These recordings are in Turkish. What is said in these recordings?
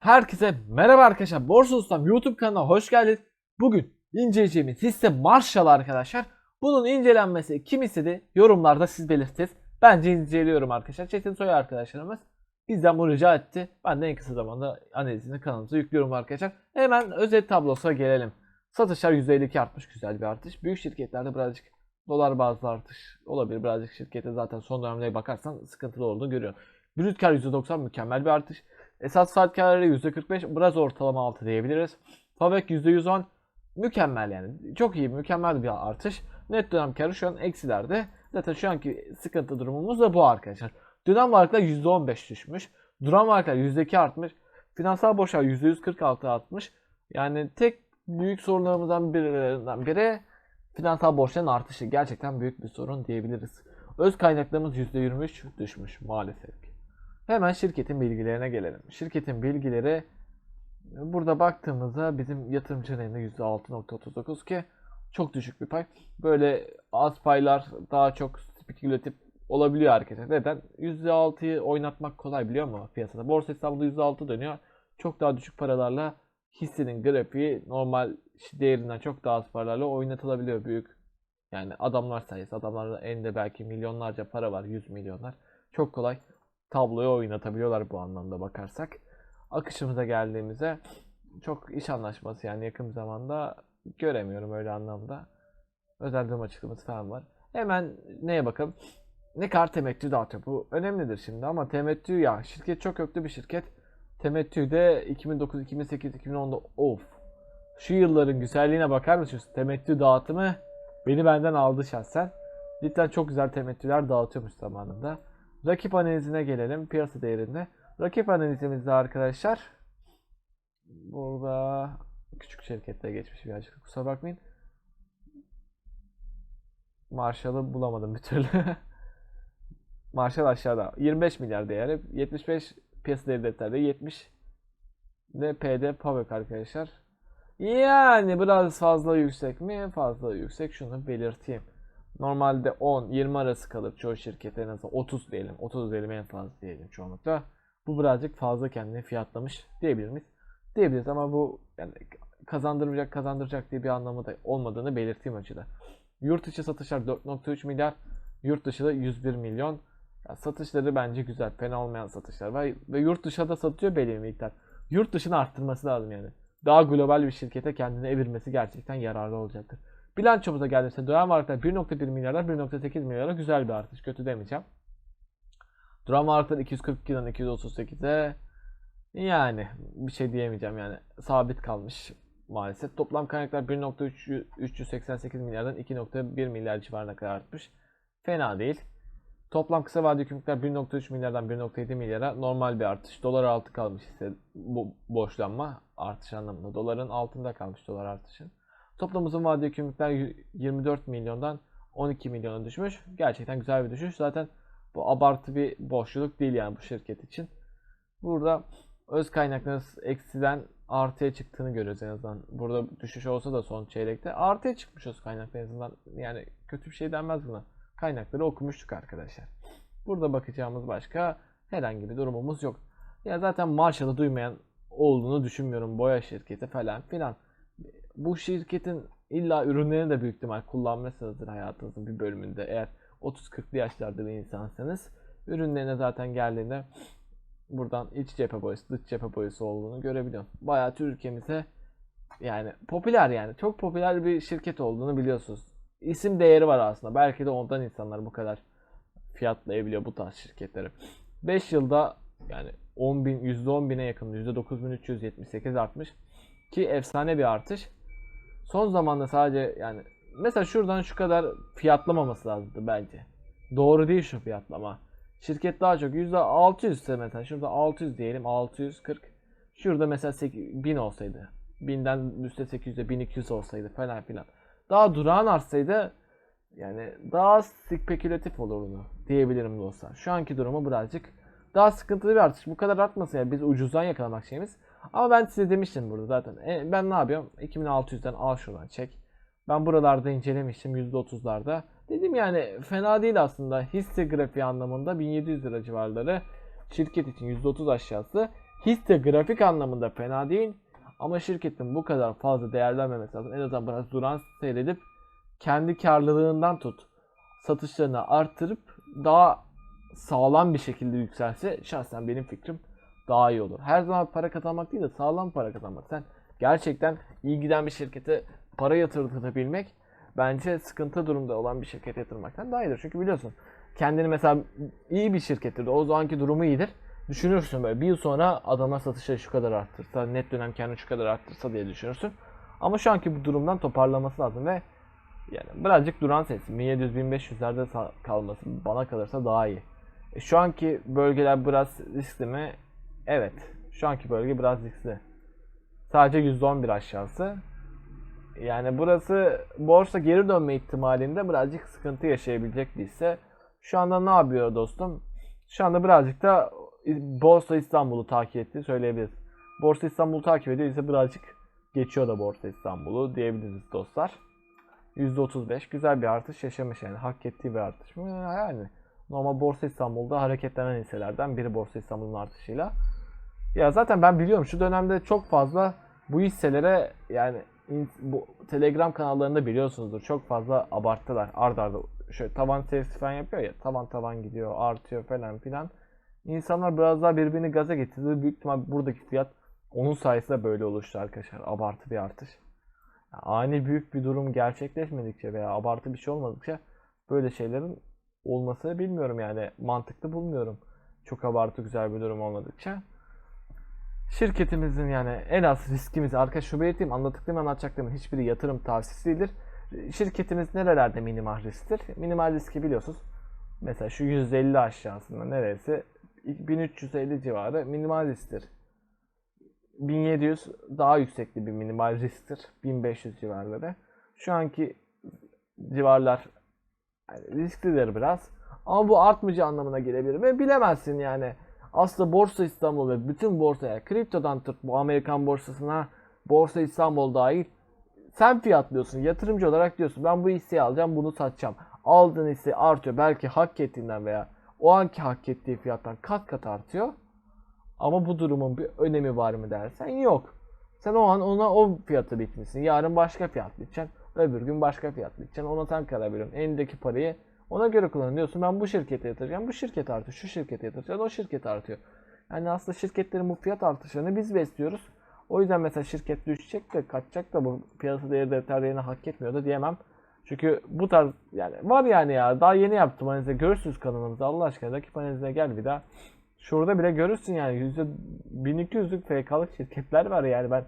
Herkese merhaba arkadaşlar. Borsa Ustam YouTube kanalına hoş geldiniz. Bugün inceleyeceğimiz hisse Marshall arkadaşlar. Bunun incelenmesi kim istedi? Yorumlarda siz belirtiniz. Bence inceliyorum arkadaşlar. Çetin Soy arkadaşlarımız bizden bunu rica etti. Ben de en kısa zamanda analizini kanalımıza yüklüyorum arkadaşlar. Hemen özet tablosuna gelelim. Satışlar %52 artmış. Güzel bir artış. Büyük şirketlerde birazcık dolar bazlı artış olabilir. Birazcık şirkete zaten son dönemlere bakarsan sıkıntılı olduğunu görüyorum. Brüt kar %90 mükemmel bir artış. Esas saat kararı %45 biraz ortalama altı diyebiliriz. Fabek %110 mükemmel yani. Çok iyi mükemmel bir artış. Net dönem karı şu an eksilerde. Zaten şu anki sıkıntı durumumuz da bu arkadaşlar. Dönem varlıklar %15 düşmüş. Duran varlıklar %2 artmış. Finansal borçlar %146 artmış. Yani tek büyük sorunlarımızdan birilerinden biri finansal borçların artışı. Gerçekten büyük bir sorun diyebiliriz. Öz kaynaklarımız %23 düşmüş maalesef. Hemen şirketin bilgilerine gelelim. Şirketin bilgileri burada baktığımızda bizim yatırımcı reyinde %6.39 ki çok düşük bir pay. Böyle az paylar daha çok spekülatif olabiliyor arkadaşlar. Neden? %6'yı oynatmak kolay biliyor musun piyasada? Borsa hesabında %6 dönüyor. Çok daha düşük paralarla hissenin grafiği normal değerinden çok daha az paralarla oynatılabiliyor büyük. Yani adamlar sayısı. Adamların elinde belki milyonlarca para var. 100 milyonlar. Çok kolay tabloyu oynatabiliyorlar bu anlamda bakarsak. Akışımıza geldiğimizde çok iş anlaşması yani yakın zamanda göremiyorum öyle anlamda. Özel durum açıklaması falan var. Hemen neye bakalım? Ne kadar temettü dağıtıyor? Bu önemlidir şimdi ama temettü ya şirket çok köklü bir şirket. Temettü de 2009, 2008, 2010'da of. Şu yılların güzelliğine bakar mısınız? Temettü dağıtımı beni benden aldı şahsen. Cidden çok güzel temettüler dağıtıyormuş zamanında. Rakip analizine gelelim piyasa değerinde. Rakip analizimizde arkadaşlar burada küçük şirketlere geçmiş birazcık kusura bakmayın. Marshall'ı bulamadım bir türlü. Marshall aşağıda. 25 milyar değeri. 75 piyasa değeri defterde. 70 de PD Pavek arkadaşlar. Yani biraz fazla yüksek mi? Fazla yüksek. Şunu belirteyim. Normalde 10-20 arası kalır çoğu şirket en azından 30 diyelim. 30 diyelim en fazla diyelim çoğunlukla. Bu birazcık fazla kendini fiyatlamış diyebilir miyiz? Diyebiliriz ama bu yani kazandırmayacak kazandıracak diye bir anlamı da olmadığını belirteyim açıda. Yurt içi satışlar 4.3 milyar, yurt dışı da 101 milyon. Ya satışları bence güzel, fena olmayan satışlar var ve yurt dışı da satıyor belli bir miktar. Yurt dışını arttırması lazım yani. Daha global bir şirkete kendini evirmesi gerçekten yararlı olacaktır. Bilançomuza geldiğimizde dönem varlıklar 1.1 milyarlar 1.8 milyara güzel bir artış. Kötü demeyeceğim. Duran varlıklar 242'den 238'e yani bir şey diyemeyeceğim yani sabit kalmış maalesef. Toplam kaynaklar 1.388 milyardan 2.1 milyar civarına kadar artmış. Fena değil. Toplam kısa vadeli yükümlülükler 1.3 milyardan 1.7 milyara normal bir artış. Dolar altı kalmış ise bu borçlanma artış anlamında. Doların altında kalmış dolar artışı. Toplam uzun vadeli yükümlülükler 24 milyondan 12 milyona düşmüş. Gerçekten güzel bir düşüş. Zaten bu abartı bir boşluk değil yani bu şirket için. Burada öz kaynaklarınız eksiden artıya çıktığını görüyoruz en azından. Burada düşüş olsa da son çeyrekte artıya çıkmış öz kaynaklar en azından. Yani kötü bir şey denmez buna. Kaynakları okumuştuk arkadaşlar. Burada bakacağımız başka herhangi bir durumumuz yok. Ya zaten Marshall'ı duymayan olduğunu düşünmüyorum. Boya şirketi falan filan bu şirketin illa ürünlerini de büyük ihtimal kullanmışsınızdır hayatınızın bir bölümünde. Eğer 30-40'lı yaşlarda bir insansanız ürünlerine zaten geldiğinde buradan iç cephe boyası, dış cephe boyası olduğunu görebiliyorum. Bayağı Türkiye'mize yani popüler yani çok popüler bir şirket olduğunu biliyorsunuz. İsim değeri var aslında. Belki de ondan insanlar bu kadar fiyatlayabiliyor bu tarz şirketleri. 5 yılda yani 10 bin, %10 bine yakın, %9378 artmış. Ki efsane bir artış. Son zamanda sadece yani mesela şuradan şu kadar fiyatlamaması lazımdı bence. Doğru değil şu fiyatlama. Şirket daha çok %600 ise mesela şurada 600 diyelim 640. Şurada mesela 1000 olsaydı. 1000'den üstte 800'e 1200 olsaydı falan filan. Daha durağan artsaydı yani daha spekülatif olurdu diyebilirim dostlar. Şu anki durumu birazcık daha sıkıntılı bir artış. Bu kadar artmasın yani biz ucuzdan yakalamak şeyimiz. Ama ben size demiştim burada zaten. E, ben ne yapıyorum? 2600'den al şuradan çek. Ben buralarda incelemiştim %30'larda. Dedim yani fena değil aslında. Hisse grafiği anlamında 1700 lira civarları şirket için %30 aşağısı Hisse grafik anlamında fena değil. Ama şirketin bu kadar fazla değerlenmemesi lazım. En azından biraz duran seyredip kendi karlılığından tut satışlarını arttırıp daha sağlam bir şekilde yükselse şahsen benim fikrim daha iyi olur. Her zaman para kazanmak değil de sağlam para kazanmak. Sen gerçekten iyi giden bir şirkete para yatırtabilmek bence sıkıntı durumda olan bir şirkete yatırmaktan daha iyidir. Çünkü biliyorsun kendini mesela iyi bir şirkettir de o zamanki durumu iyidir. Düşünürsün böyle bir yıl sonra adama satışları şu kadar arttırsa, net dönem kendi şu kadar arttırsa diye düşünürsün. Ama şu anki bu durumdan toparlaması lazım ve yani birazcık duran seçsin. 1700-1500'lerde sa- kalması bana kalırsa daha iyi. E, şu anki bölgeler biraz riskli mi? Evet. Şu anki bölge biraz riskli. Sadece %11 aşağısı. Yani burası borsa geri dönme ihtimalinde birazcık sıkıntı yaşayabilecek bir. Şu anda ne yapıyor dostum? Şu anda birazcık da Borsa İstanbul'u takip etti söyleyebiliriz. Borsa İstanbul'u takip ediyor ise birazcık geçiyor da Borsa İstanbul'u diyebiliriz dostlar. %35 güzel bir artış yaşamış yani hak ettiği bir artış? Yani normal Borsa İstanbul'da hareketlenen hisselerden biri Borsa İstanbul'un artışıyla. Ya zaten ben biliyorum şu dönemde çok fazla bu hisselere yani bu Telegram kanallarında biliyorsunuzdur çok fazla abarttılar. Ard arda şöyle tavan serisi falan yapıyor ya tavan tavan gidiyor artıyor falan filan. İnsanlar biraz daha birbirini gaza getirdi. Büyük ihtimal buradaki fiyat onun sayesinde böyle oluştu arkadaşlar. Abartı bir artış. Yani ani büyük bir durum gerçekleşmedikçe veya abartı bir şey olmadıkça böyle şeylerin olmasını bilmiyorum yani mantıklı bulmuyorum. Çok abartı güzel bir durum olmadıkça. Şirketimizin yani en az riskimiz arkadaş şu belirteyim anlattıklarım anlatacaklarımın hiçbiri yatırım tavsiyesi değildir. Şirketimiz nerelerde minimal risktir? Minimal riski biliyorsunuz. Mesela şu 150 aşağısında neresi? 1350 civarı minimal risktir. 1700 daha yüksekli bir minimal risktir. 1500 civarları. Şu anki civarlar yani risklidir biraz. Ama bu artmayacağı anlamına gelebilir ve bilemezsin yani. Aslında Borsa İstanbul ve bütün borsaya, kriptodan tut bu Amerikan borsasına, Borsa İstanbul dahil sen fiyatlıyorsun. Yatırımcı olarak diyorsun ben bu hisseyi alacağım bunu satacağım. Aldığın hisse artıyor. Belki hak ettiğinden veya o anki hak ettiği fiyattan kat kat artıyor. Ama bu durumun bir önemi var mı dersen yok. Sen o an ona o fiyatı bitmişsin. Yarın başka fiyat biteceksin. Öbür gün başka fiyat biteceksin. Ona sen karar veriyorsun. Elindeki parayı ona göre kullan diyorsun. Ben bu şirkete yatıracağım. Bu şirket artıyor. Şu şirkete yatıracağım. O şirket artıyor. Yani aslında şirketlerin bu fiyat artışlarını biz besliyoruz. O yüzden mesela şirket düşecek de kaçacak da bu piyasa değeri değerini hak etmiyor da diyemem. Çünkü bu tarz yani var yani ya daha yeni yaptım analize görürsünüz kanalımızda Allah aşkına rakip analizine gel bir daha. Şurada bile görürsün yani %1200'lük FK'lık şirketler var yani ben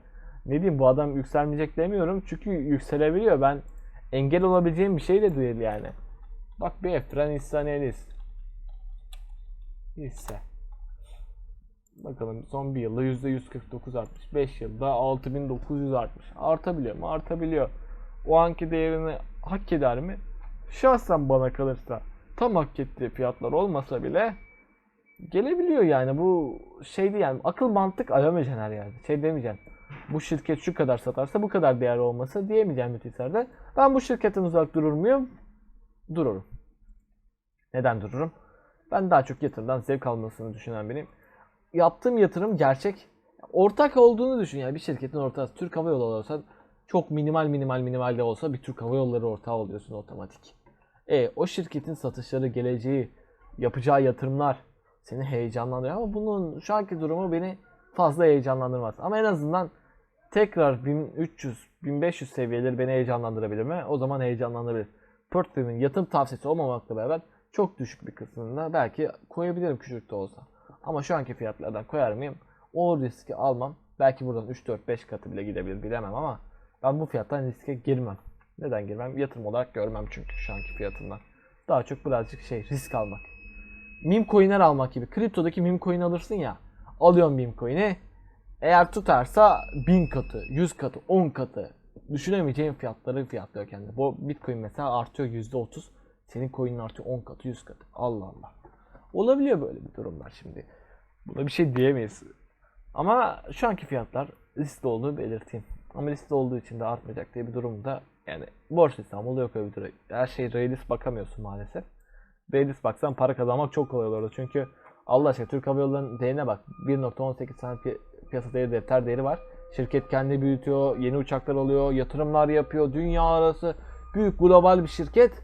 ne diyeyim bu adam yükselmeyecek demiyorum çünkü yükselebiliyor ben engel olabileceğim bir şey de değil yani. Bak bir Efren İhsaniyeliyiz. Hisse. Bakalım son bir yılda %149 artmış. 5 yılda 6900 artmış. Artabiliyor mu? Artabiliyor. O anki değerini hak eder mi? Şahsen bana kalırsa tam hak ettiği fiyatlar olmasa bile gelebiliyor yani bu şeydi yani akıl mantık aramayacaksın her yerde. Şey demeyeceksin. Bu şirket şu kadar satarsa bu kadar değerli olması diyemeyeceğim müthislerde. Ben bu şirketten uzak durur muyum? Dururum. Neden dururum? Ben daha çok yatırımdan zevk almasını düşünen biriyim. Yaptığım yatırım gerçek. Ortak olduğunu düşün yani bir şirketin ortağısı. Türk Hava Yolları olsa çok minimal minimal minimal de olsa bir Türk Hava Yolları ortağı oluyorsun otomatik. E o şirketin satışları, geleceği, yapacağı yatırımlar seni heyecanlandırıyor ama bunun şu anki durumu beni fazla heyecanlandırmaz. Ama en azından tekrar 1300 1500 seviyeleri beni heyecanlandırabilir mi? O zaman heyecanlandırabilir. Portföyümün yatırım tavsiyesi olmamakla beraber çok düşük bir kısmında belki koyabilirim küçük de olsa. Ama şu anki fiyatlardan koyar mıyım? O riski almam. Belki buradan 3 4 5 katı bile gidebilir bilemem ama ben bu fiyattan riske girmem. Neden girmem? Yatırım olarak görmem çünkü şu anki fiyatından. Daha çok birazcık şey risk almak. Meme coin'ler almak gibi. Kriptodaki meme coin alırsın ya. Alıyorsun meme coin'i. Eğer tutarsa 1000 katı, 100 katı, 10 katı düşünemeyeceğin fiyatları fiyatlıyor kendi. Bu Bitcoin mesela artıyor %30. Senin coin'in artıyor 10 katı, 100 katı. Allah Allah. Olabiliyor böyle bir durumlar şimdi. Buna bir şey diyemeyiz. Ama şu anki fiyatlar riskli olduğunu belirteyim. Ama riskli olduğu için de artmayacak diye bir durumda yani Borsa İstanbul'da yok öyle bir durum. Her şey realist bakamıyorsun maalesef. Realist baksan para kazanmak çok kolay olurdu. Çünkü Allah aşkına Türk Hava Yolları'nın değerine bak. 1.18 tane pi- piyasa değeri defter değeri var. Şirket kendi büyütüyor, yeni uçaklar alıyor, yatırımlar yapıyor. Dünya arası büyük global bir şirket.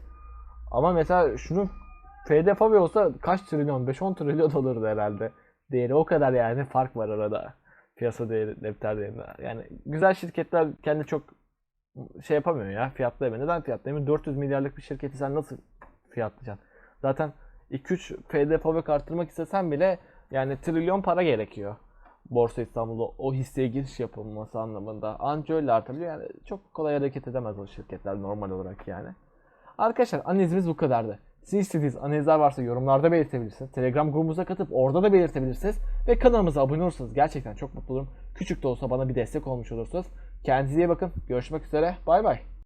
Ama mesela şunun FD Fabi olsa kaç trilyon? 5-10 trilyon olurdu herhalde. Değeri o kadar yani fark var arada. Piyasa değeri, defter değerinde. Yani güzel şirketler kendi çok şey yapamıyor ya fiyatlayamıyor. Neden fiyatlayamıyor? 400 milyarlık bir şirketi sen nasıl fiyatlayacaksın? Zaten 2-3 FD Fabrik arttırmak istesen bile yani trilyon para gerekiyor. Borsa İstanbul'da o hisseye giriş yapılması anlamında. Anca öyle artabiliyor. Yani çok kolay hareket edemez o şirketler normal olarak yani. Arkadaşlar analizimiz bu kadardı. Sizin istediğiniz analizler varsa yorumlarda belirtebilirsiniz. Telegram grubumuza katıp orada da belirtebilirsiniz. Ve kanalımıza abone olursanız gerçekten çok mutlu olurum. Küçük de olsa bana bir destek olmuş olursunuz. Kendinize iyi bakın. Görüşmek üzere. Bay bay.